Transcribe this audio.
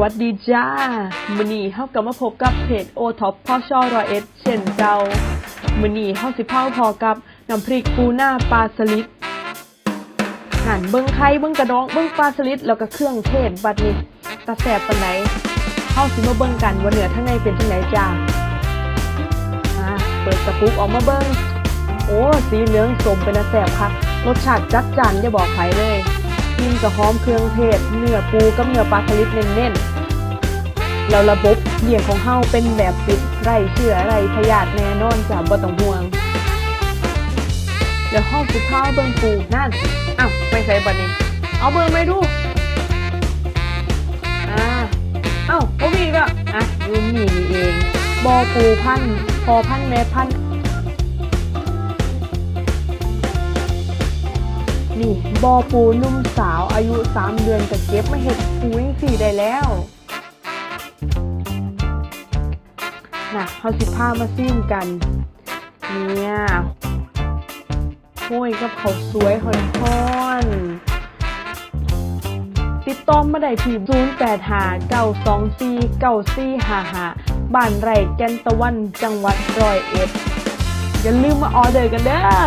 วัสดีจ้ามือนี้เฮากลับมาพบกับเพจโอท็อปพ่อช่อรอเอ็ดเช่นเก่ามือนี้เฮาสิพาพอกับน้ำพริกปูหน้าปลาสลิดหั่นเบิ่งไข่เบิ่งกระดองเบิ่งปลาสลิดแล้วก็เครื่องเทศบัดนี้ตาแสบปานไหนเฮาสิมาเบิ่งกันว่าเนื้อข้างในเป็นจังไดจ้าอ่าเปิดกระปุกออกมาเบิ่งโอ้สีเหลืองสมเป็นตาแสบคักรสชาติจัดจ้านอย่าบอกใครเลย กินกับหอมเครื่องเทศเนื้อปูกับเนื้อปลาสลิดเน้นๆแล้วระบบเลี้ยงของเฮาเป็นแบบปิดไรเชื้อไรพยาธิแน่นอนจ้ะบ่ต้องห่วงเดี๋ยวห้องสุดท้ายเบิ่งปูนั่นอ้าวไม่ใส่บัดนี้ เอาเบิ่งไม่ดูอ่าเอ้าบ่มีก็อะอยู่นี่นี่เองบอปูพันธ์พอพันธ์แม่พันธุ์นี่ บอปูนุ่มสาวอายุ 3 เดือนจะเก็บมาเห็ดปูยังสี่ได้แล้วน่ะเขาสิพามาซิมกัน เนี่ยโห้ยกับเขาสวยหอนทอนติดต่อมาได้ที่0 8 5 9 2 4 9 4 5 5บ้านไร่แกนตะวันจังหวัดร้อยเอ็ดอย่าลืมมาออเดอร์กันเด้อ